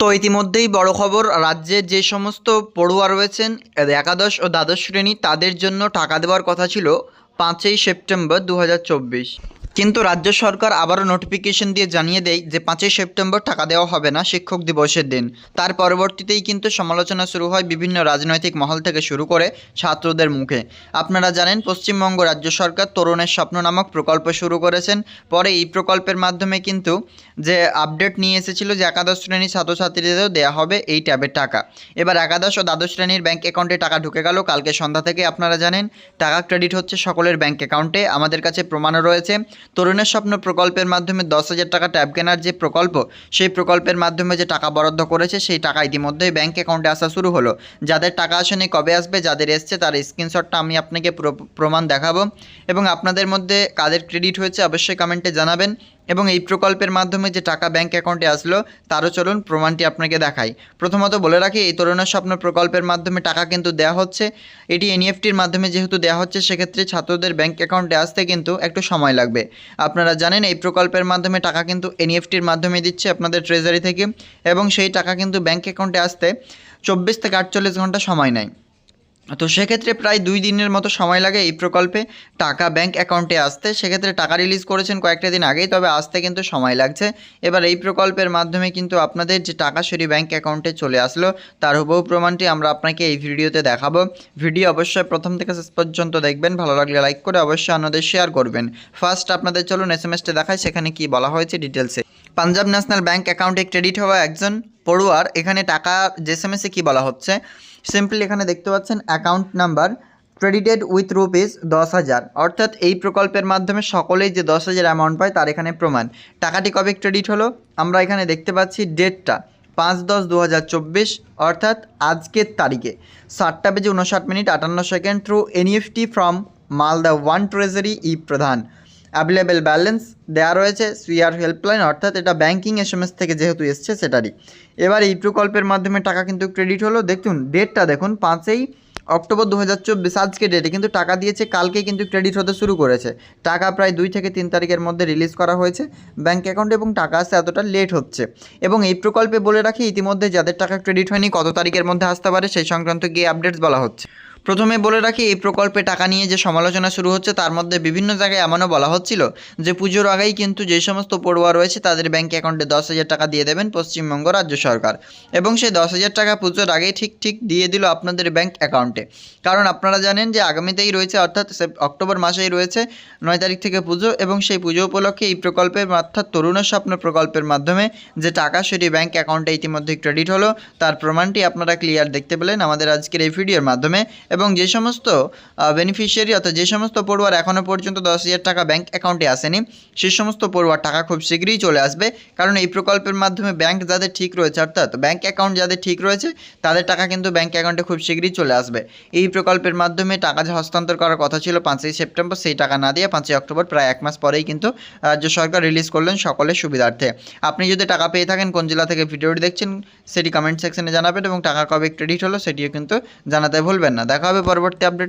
তো ইতিমধ্যেই বড় খবর, রাজ্যে যে সমস্ত পড়ুয়া রয়েছেন একাদশ ও দ্বাদশ শ্রেণি, তাদের জন্য টাকা দেওয়ার কথা ছিল পাঁচই সেপ্টেম্বর দু হাজার চব্বিশ। কিন্তু রাজ্য সরকার আবারও নোটিফিকেশন দিয়ে জানিয়ে দেয় যে পাঁচই সেপ্টেম্বর টাকা দেওয়া হবে না শিক্ষক দিবসের দিন। তার পরবর্তীতেই কিন্তু সমালোচনা শুরু হয় বিভিন্ন রাজনৈতিক মহল থেকে শুরু করে ছাত্রদের মুখে। আপনারা জানেন, পশ্চিমবঙ্গ রাজ্য সরকার তরুণের স্বপ্ন নামক প্রকল্প শুরু করেছেন। পরে এই প্রকল্পের মাধ্যমে কিন্তু যে আপডেট নিয়ে এসেছিল যে একাদশ শ্রেণির ছাত্রছাত্রীদেরও দেওয়া হবে এই ট্যাবের টাকা। এবার একাদশ ও দ্বাদশ শ্রেণির ব্যাংক অ্যাকাউন্টে টাকা ঢুকে গেল। কালকে সন্ধ্যা থেকে আপনারা জানেন, টাকা ক্রেডিট হচ্ছে সকলের ব্যাংক অ্যাকাউন্টে আমাদের কাছে প্রমাণও রয়েছে। তরুণের স্বপ্ন প্রকল্পের মাধ্যমে দশ হাজার টাকা ট্যাব কেনার যে প্রকল্প, সেই প্রকল্পের মাধ্যমে যে টাকা বরাদ্দ করেছে, সেই টাকা ইতিমধ্যেই ব্যাঙ্ক অ্যাকাউন্টে আসা শুরু হলো। যাদের টাকা আসেনি কবে আসবে, যাদের এসছে, তার স্ক্রিনশটটা আমি আপনাকে প্র- প্রমাণ দেখাবো। এবং আপনাদের মধ্যে কাদের ক্রেডিট হয়েছে, অবশ্যই কমেন্টে জানাবেন। এবং এই প্রকল্পের মাধ্যমে যে টাকা ব্যাংক অ্যাকাউন্টে আসলো, তারও চলুন প্রমাণটি আপনাকে দেখাই। প্রথমত বলে রাখি, এই তরুণের স্বপ্ন প্রকল্পের মাধ্যমে টাকা কিন্তু দেওয়া হচ্ছে। এটি এনইএফটির মাধ্যমে যেহেতু দেওয়া হচ্ছে, সেক্ষেত্রে ছাত্রদের ব্যাংক অ্যাকাউন্টে আসতে কিন্তু একটু সময় লাগবে। আপনারা জানেন, এই প্রকল্পের মাধ্যমে টাকা কিন্তু এনইএফটির মাধ্যমে দিচ্ছে আপনাদের ট্রেজারি থেকে এবং সেই টাকা কিন্তু ব্যাংক অ্যাকাউন্টে আসতে চব্বিশ থেকে আটচল্লিশ ঘণ্টা সময় নেয়। তো সেক্ষেত্রে প্রায় দুই দিনের মতো সময় লাগে এই প্রকল্পে টাকা ব্যাংক অ্যাকাউন্টে আসতে। সেক্ষেত্রে টাকা রিলিজ করেছেন কয়েকটা দিন আগেই, তবে আসতে কিন্তু সময় লাগছে। এবার এই প্রকল্পের মাধ্যমে কিন্তু আপনাদের যে টাকা সরি ব্যাংক অ্যাকাউন্টে চলে আসলো, তার হুবহু প্রমাণটি আমরা আপনাকে এই ভিডিওতে দেখাবো। ভিডিও অবশ্যই প্রথম থেকে শেষ পর্যন্ত দেখবেন, ভালো লাগলে লাইক করে অবশ্যই অন্যদের শেয়ার করবেন। ফার্স্ট আপনাদের চলুন এস এম এসটি দেখায় সেখানে কি বলা হয়েছে ডিটেলসে। পাঞ্জাব ন্যাশনাল ব্যাঙ্ক অ্যাকাউন্টে ক্রেডিট হওয়া একজন পড়ুয়ার এখানে টাকা যে এস কী বলা হচ্ছে? সিম্পলি এখানে দেখতে পাচ্ছেন account number credited with rupees দশ হাজার। অর্থাৎ এই প্রকল্পের মাধ্যমে সকলেই যে দশ হাজার অ্যামাউন্ট পায় তার এখানে প্রমাণ। টাকাটি কবে ক্রেডিট হলো? আমরা এখানে দেখতে পাচ্ছি ডেটটা পাঁচ দশ দু হাজার চব্বিশ, অর্থাৎ আজকের তারিখে। সাতটা বেজে উনষাট মিনিট আটান্ন second through NEFT from Malda one treasury ই প্রধান অ্যাভেলেবেল ব্যালেন্স দেওয়া রয়েছে সুইয়ার হেল্পলাইন অর্থাৎ এটা ব্যাঙ্কিং এস এম এস থেকে যেহেতু এসছে সেটারই। এবার এই প্রকল্পের মাধ্যমে টাকা কিন্তু ক্রেডিট হলো। দেখুন ডেটটা দেখুন, পাঁচই অক্টোবর দু হাজার চব্বিশ, আজকে ডেটে কিন্তু টাকা দিয়েছে কালকে কিন্তু ক্রেডিট হতে শুরু করেছে। টাকা প্রায় দুই থেকে তিন তারিখের মধ্যে রিলিজ করা হয়েছে। ব্যাঙ্ক অ্যাকাউন্টে এবং টাকা আসতে এতটা লেট হচ্ছে। এবং এই প্রকল্পে বলে রাখি, ইতিমধ্যে যাদের টাকা ক্রেডিট হয়নি, কত তারিখের মধ্যে আসতে পারে, সেই সংক্রান্ত গিয়ে আপডেটস বলা হচ্ছে। প্রথমে বলে রাখি, এই প্রকল্পে টাকা নিয়ে যে সমালোচনা শুরু হচ্ছে, তার মধ্যে বিভিন্ন জায়গায় এমনও বলা হচ্ছিল যে পুজোর আগেই কিন্তু যে সমস্ত পড়ুয়া রয়েছে, তাদের ব্যাঙ্ক অ্যাকাউন্টে দশ হাজার টাকা দিয়ে দেবেন পশ্চিমবঙ্গ রাজ্য সরকার। এবং সেই দশ হাজার টাকা পুজোর আগেই ঠিক ঠিক দিয়ে দিল আপনাদের ব্যাঙ্ক অ্যাকাউন্টে। কারণ আপনারা জানেন যে আগামীতেই রয়েছে, অর্থাৎ অক্টোবর মাসেই রয়েছে নয় তারিখ থেকে পুজো, এবং সেই পুজো উপলক্ষে এই প্রকল্পের অর্থাৎ তরুণের স্বপ্ন প্রকল্পের মাধ্যমে যে টাকা সেটি ব্যাঙ্ক অ্যাকাউন্টে ইতিমধ্যে ক্রেডিট হলো, তার প্রমাণটি আপনারা ক্লিয়ার দেখতে পেলেন আমাদের আজকের এই ভিডিওর মাধ্যমে। এবং যে সমস্ত বেনিফিশিয়ারি অর্থাৎ যে সমস্ত পড়ুয়ার এখনও পর্যন্ত দশ হাজার টাকা ব্যাঙ্ক অ্যাকাউন্টে আসেনি, সে সমস্ত পড়ুয়ার টাকা খুব শীঘ্রই চলে আসবে। কারণ এই প্রকল্পের মাধ্যমে ব্যাংক যাদের ঠিক রয়েছে, অর্থাৎ ব্যাঙ্ক অ্যাকাউন্ট যাদের ঠিক রয়েছে, তাদের টাকা কিন্তু ব্যাঙ্ক অ্যাকাউন্টে খুব শীঘ্রই চলে আসবে। এই প্রকল্পের মাধ্যমে টাকা যে হস্তান্তর করার কথা ছিল পাঁচই সেপ্টেম্বর, সেই টাকা না দিয়ে পাঁচই অক্টোবর প্রায় এক মাস পরেই কিন্তু রাজ্য সরকার রিলিজ করলেন সকলের সুবিধার্থে। আপনি যদি টাকা পেয়ে থাকেন, কোন জেলা থেকে ভিডিওটি দেখছেন, সেটি কমেন্ট সেকশনে জানাবেন এবং টাকা কবে ক্রেডিট হলো, সেটিও কিন্তু জানাতে ভুলবেন না। দেখা হবে পরবর্তী আপডেটে